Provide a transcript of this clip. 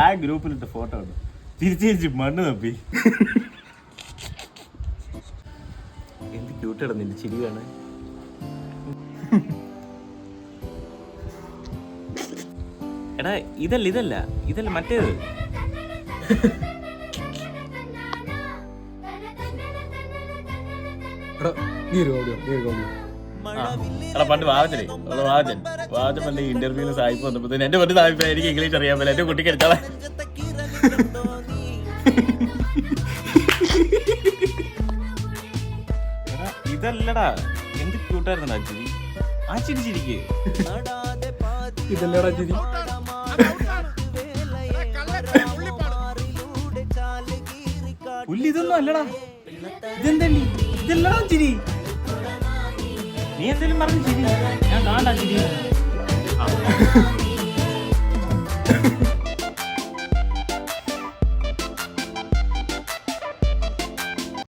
ആ ഗ്രൂപ്പിലിട്ട് ഫോട്ടോ ഉണ്ട്. തിരിച്ചു തിരിച്ച് മണ്ണ് തപ്പി. എന്ത് ക്യൂട്ടാണ് ഇടുന്നില്ല ചിരി കാണാൻ. എടാ ഇതല്ല ഇതല്ല. ഇതല്ല മറ്റേത്. നീ ഒരു ഓടിയോ നീ ഒരു ഓടിയോ ആ. എടാ പണ്ട് വാവച്ചനെ. അത് വാവച്ചൻ. വാവച്ചൻ പണ്ട് ഇന്റർവ്യൂവിന് സായിപ്പ് വന്നപ്പോഴത്തേന് എന്റെ പണ്ട് സായിപ്പ് എനിക്ക് ഇംഗ്ലീഷ് അറിയാൻ പറ്റില്ല. എന്റെ കുട്ടിക്ക് എടുത്താളെ എടാ, ഇതല്ലടാ. എന്ത് ക്യൂട്ടായിരുന്നു ആ ചിരി ആ ചിരി ചിരിക്ക് ഇതല്ലടാ ചിരി പുല്ല് ഇതൊന്നും അല്ലടാ. ഇതെന്തണ്ടി ഇതല്ലടാ ചിരി നീ എന്തെങ്കിലും പറഞ്ഞു ചിരി ഞാൻ കാണാൻ ചിരി.